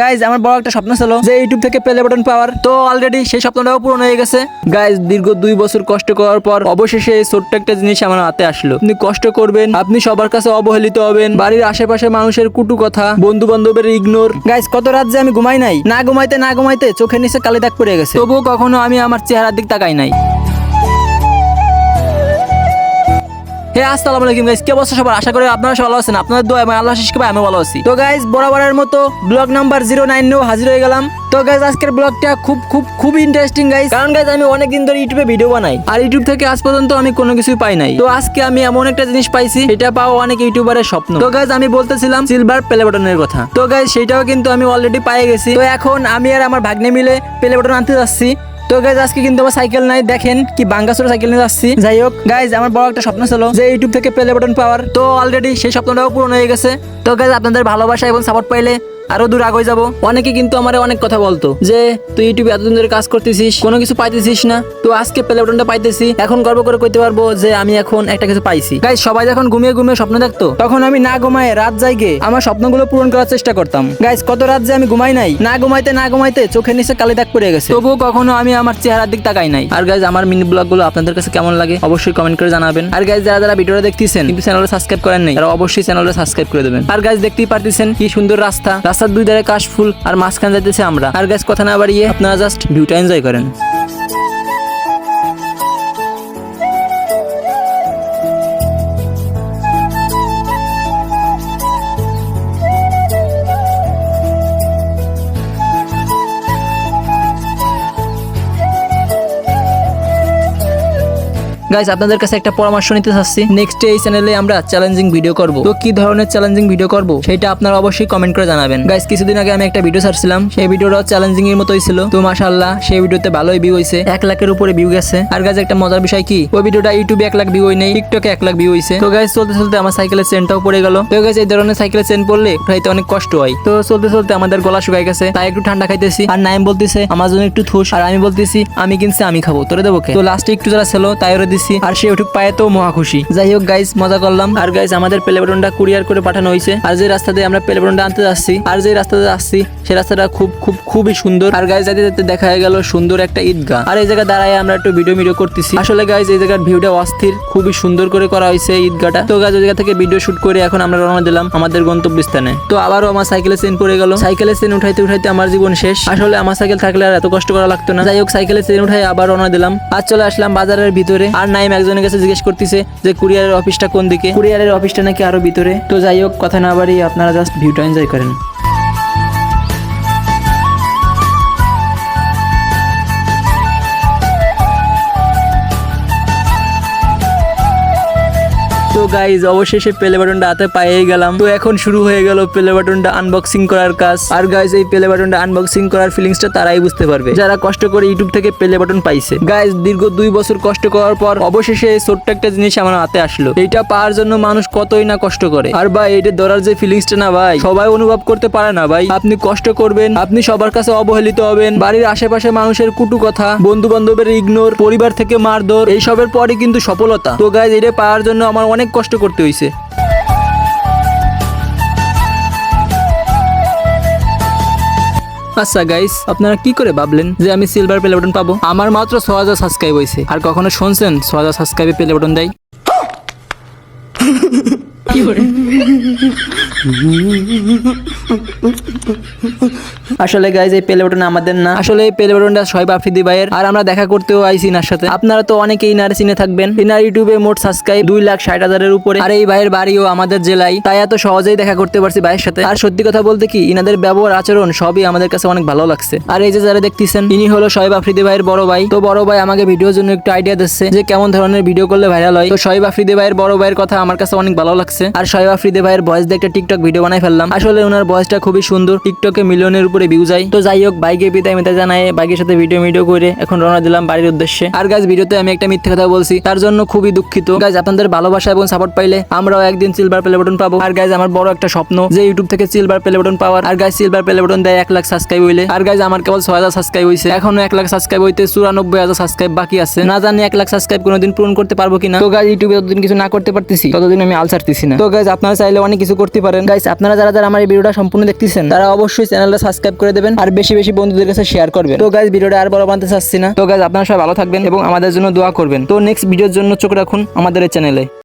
Guys আমার বড় একটা স্বপ্ন ছিল যে ইউটিউব থেকে প্লে বাটন পাওয়ার। তো অলরেডি সেই স্বপ্নটাও পূরণ হয়ে গেছে। গাইজ দীর্ঘ দুই বছর কষ্ট করার পর অবশেষে এই ছোট্ট একটা জিনিস আমার হাতে আসলো। আপনি কষ্ট করবেন, আপনি সবার কাছে অবহেলিত হবেন। বাড়ির আশেপাশে মানুষের কুটু কথা বন্ধু বান্ধবের ইগনোর গাইজ কত রাত যে আমি ঘুমাই নাই? না ঘুমাইতে না ঘুমাইতে চোখের নিচে কালি দাগ পড়ে গেছে। তবুও কখনো আমি আমার চেহারার দিক তাকাই নাই। হে গাইস কে অবস্থা সবার? আশা করি আপনারা সবাই ভালো আছেন। আপনাদের দোয়া, এবং আল্লাহ শেষ আমি ভালো আছি। তো গাইস বরাবরের মতো ব্লগ নাম্বার জিরো নাইন নিয়েও হাজির হয়ে গেলাম। তো গাইস আজকের ব্লগটা খুব খুব খুব ইন্টারেস্টিং গাইস কারণ গাইস আমি অনেক দিন ধরে ইউটিউবে ভিডিও বানাই। আর ইউটিউব থেকে আজ পর্যন্ত আমি কোনো কিছু পাই নাই। তো, আজকে আমি এমন একটা জিনিস পাইছি এটা পাওয়া অনেক ইউটিউবারের স্বপ্ন। তো গাইস আমি বলতেছিলাম সিলভার প্লে বাটনের কথা। তো গাইস সেটাও কিন্তু আমি অলরেডি পাই গেছি। তো, এখন আমি আর আমার ভাগ্নে মিলে প্লে বাটন আনতে যাচ্ছি। তো গাইজ আজকে কিন্তু আমার সাইকেল নাই। দেখেন কি বাঙ্গাসুর সাইকেল নিয়ে আসছি যাই হোক গাইজ আমার বড় একটা স্বপ্ন ছিল যে ইউটিউব থেকে প্লে বাটন পাওয়ার। তো অলরেডি সেই স্বপ্নটাও পূরণ হয়ে গেছে। তো গাইজ আপনাদের ভালোবাসা এবং সাপোর্ট পাইলে আরও দূর আগে যাব। অনেকে কিন্তু আমার অনেক কথা বলতো, যে তুই ইউটিউবে এতদিন ধরে কাজ করতেছিস, কোনো কিছু পাইতেছিস না। তো আজকে প্লে বাটনটা পাইতেছি, এখন গর্ব করে কইতে পারব যে আমি এখন একটা কিছু পাইছি। গাইজ সবাই যখন ঘুমিয়ে ঘুমিয়ে স্বপ্ন দেখতো, তখন আমি না ঘুমায় রাত জায়গে আমার স্বপ্নগুলো পূরণ করার চেষ্টা করতাম। গাইজ কত রাত যে আমি ঘুমাই নাই, না ঘুমাইতে না ঘুমাইতে চোখের নিচে কালি দাগ পড়ে গেছে। তবুও কখনো আমি আমার চেহারার দিক তাকাই নাই। আর গাইজ আমার মিনি ব্লগগুলো আপনাদের কাছে কেমন লাগে অবশ্যই কমেন্ট করে জানাবেন। আর গাইজ যারা যারা ভিডিওটা দেখতেছেন, কিন্তু চ্যানেলটা সাবস্ক্রাইব করেন নাই, তারা অবশ্যই চ্যানেলটা সাবস্ক্রাইব করে দেবেন। আর গাইজ দেখতেই পারতেছেন কি সুন্দর রাস্তা। রাস্তার দুই ধারে কাশফুল আর মাঝখান যাইতেছে আমরা। আর গ্যাস কথা না বাড়িয়ে আপনারা জাস্ট ভিউটা এনজয় করেন। গাইজ আপনাদের কাছে একটা পরামর্শ নিতে চাচ্ছি। নেক্সট এই চ্যানেলে আমরা চ্যালেঞ্জিং ভিডিও করব। তো কি ধরনের চ্যালেঞ্জিং ভিডিও করব, সেটা আপনারা অবশ্যই কমেন্ট করে জানাবেন। গাইজ কিছুদিন আগে আমি একটা ভিডিও ছাড়ছিলাম। সেই ভিডিওটা চ্যালেঞ্জিং এর মতোই ছিল। তো মাশাআল্লাহ, সেই ভিডিওতে ভালোই ভিউ হয়েছে এক লাখের উপরে ভিউ গেছে। আর গাইজ একটা মজার বিষয় কি? ওই ভিডিওটা ইউটিউবে এক লাখ ভিউ হয় নেই টিকটকে এক লাখ ভিউ হয়েছে তো গাইজ চলতে চলতে আমার সাইকেলের চেনটাও পড়ে গেল। তো গাইজ এই ধরনের সাইকেলের চেন পড়লে উঠাইতে অনেক কষ্ট হয়। তো চলতে চলতে আমাদের গলা শুকাই গেছে। তাই একটু ঠান্ডা খাইতেছি। আর নাইম বলতেছে, আমার জন্য একটু থুস। আর আমি বলতেছি, আমি কিনছি, আমি খাব। তোরে দেবো? তো লাস্টে একটু যারা ছিল, তাই ওরে দিছি, আর সে উঠুক পায়ে তো মহা খুশি। যাই হোক গাইজ মজা করলাম। আর গাইজ আমাদের প্লে বাটনটা কুরিয়ার করে পাঠানো হয়েছে। আর যে রাস্তা দিয়ে আমরা প্লে বাটনটা আনতে যাচ্ছি, আর যে রাস্তা রাস্তাতে আসছি সেই রাস্তাটা খুব খুব, খুবই সুন্দর। আর গাইজ যাতে যাতে দেখা গেল সুন্দর একটা ঈদগাহ। আর এই জায়গায় দাঁড়ায় আমরা একটু ভিডিও ভিডিও করতেছি। আসলে গাইজ এই জায়গার ভিউটা অস্থির, খুবই সুন্দর করে করা হয়েছে ঈদগাহটা। তো গাইজ ওই জায়গা থেকে ভিডিও শুট করে এখন আমরা রওনা দিলাম আমাদের গন্তব্যস্থানে। তো আবারও আমার সাইকেলের চেন পড়ে গেল। সাইকেলে চেন উঠাইতে উঠাইতে আমার জীবন শেষ। আসলে আমার সাইকেল থাকলে আর এত কষ্ট করা লাগতো না। যাই হোক সাইকেলের চেন উঠাই আবার রওনা দিলাম। আর চলে আসলাম বাজারের ভিতরে। আর নাইম একজনের কাছে জিজ্ঞেস করতেছে যে কুরিয়ারের অফিসটা কোন দিকে? কুরিয়ারের অফিসটা নাকি আরও ভিতরে? তো যাই হোক, কথা না বাড়িয়ে আপনারা জাস্ট ভিউটা এনজয় করেন। গাইজ অবশেষে প্লে বাটনটা হাতে পাইয়ে গেলাম। তো এখন শুরু হয়ে গেল প্লে বাটনটা আনবক্সিং করার কাজ। আর গাইজ এই প্লে বাটনটা আনবক্সিং করার ফিলিংসটা তারাই বুঝতে পারবে। যারা কষ্ট করে ইউটিউব থেকে প্লে বাটন পাইছে। গাইজ দীর্ঘ দুই বছর কষ্ট করার পর অবশেষে এই ছোট্ট একটা জিনিস আমার হাতে আসলো। এইটা পাওয়ার জন্য মানুষ কতই না কষ্ট করে। আর ভাই এটা ধরার যে ফিলিংসটা না ভাই, সবাই অনুভব করতে পারে না ভাই। আপনি কষ্ট করবেন, আপনি সবার কাছে অবহেলিত হবেন। বাড়ির আশেপাশে মানুষের কুটু কথা বন্ধু বান্ধবের ইগনোর পরিবার থেকে মারধর, এইসবের পরে কিন্তু সফলতা। তো গাইজ এটা পাওয়ার জন্য আমার অনেক কষ্ট করতে হয়েছে আচ্ছা গাইস আপনারা কি করে ভাবলেন যে আমি সিলভার প্লে বাটন পাবো? আমার মাত্র ছ হাজার সাবস্ক্রাইব হয়েছে আর কখনো শুনছেন ছ হাজার সাবস্ক্রাইবে প্লে বাটন দেয়? আসলে গাইজ এই প্লে বাটন আমাদের না। আসলে এই প্লে বাটনটা শোয়েব আফ্রিদি ভাইয়ের আর আমরা দেখা করতেও আইছি ইনার সাথে। আপনারা তো অনেকেই ইনার চিনে থাকবেন। ইনার ইউটিউবে মোট সাবস্ক্রাইব দুই লাখ ষাট হাজারের উপরে। আর এই ভাইয়ের বাড়িও আমাদের জেলায়। তাই এত সহজেই দেখা করতে পারছি ভাইয়ের সাথে। আর সত্যি কথা বলতে কি, ইনাদের ব্যবহার, আচরণ সবই আমাদের কাছে অনেক ভালো লাগছে। আর এই যে যারা দেখতেছেন, ইনি হলো শোয়েব আফ্রিদি ভাইয়ের বড় ভাই। তো বড় ভাই আমাকে ভিডিওর জন্য একটু আইডিয়া দিচ্ছে যে কেমন ধরনের ভিডিও করলে ভাইরাল হয়। তো শোয়েব আফ্রিদি ভাইয়ের বড় ভাইয়ের কথা আমার কাছে অনেক ভালো লাগছে। আর শোয়েব আফ্রিদি ভাইয়ের ভয়েস দিয়ে একটা টিকটক ভিডিও বানাই ফেললাম। আসলে ওনার ভয়েসটা খুবই সুন্দর, টিকটকে মিলিয়নের উপরে ভিউ যায়। তো যাই হোক, বাইকে বিদায় মিতা জানায়, বাইকের সাথে ভিডিও ভিডিও করে এখন রওনা দিলাম বাড়ির উদ্দেশ্যে। আর গাছ ভিডিওতে আমি একটা মিথ্যে কথা বলছি, তার জন্য খুবই দুঃখিত। গাছ আপনাদের ভালোবাসা এবং সাপোর্ট পাইলে আমরাও একদিন সিলভার প্লে বাটন পাবো। আর গাইজ আমার বড় একটা স্বপ্ন, যে ইউটিউব থেকে সিলভার প্লে বাটন পাওয়ার। আর গাইজ সিলভার প্লে বাটন দেয় এক লাখ সাবস্ক্রাইব হইলে। আর গাইজ আমার কেবল ছয় হাজার সাবস্ক্রাইব হয়েছে এখনও এক লাখ সাবস্ক্রাইব হইতে চুরানব্বই হাজার সাবস্ক্রাইব বাকি আছে। না জানি এক লাখ সাবস্ক্রাইব কোনোদিন পূরণ করতে পারব কিনা। তো গাইজ ইউটিউবে যতদিন কিছু না করতে পারতেছি, ততদিন আমি আল ছাড়তেছি না। তো গাইজ আপনারা চাইলে অনেক কিছু করতে পারেন। থাকলেন গাইস আপনারা যারা যারা আমার ভিডিওটা সম্পূর্ণ দেখতেছেন, তারা অবশ্যই চ্যানেলটা সাবস্ক্রাইব করে দেবেন আর বেশি বেশি বন্ধুদের কাছে শেয়ার করবেন। তো গাইস ভিডিওটা আর বড় বানতে চাচ্ছি না। তো গাইস আপনারা সবাই ভালো থাকবেন এবং আমাদের জন্য দোয়া করবেন। তো নেক্সট ভিডিওর জন্য চোখ রাখুন আমাদের চ্যানেলে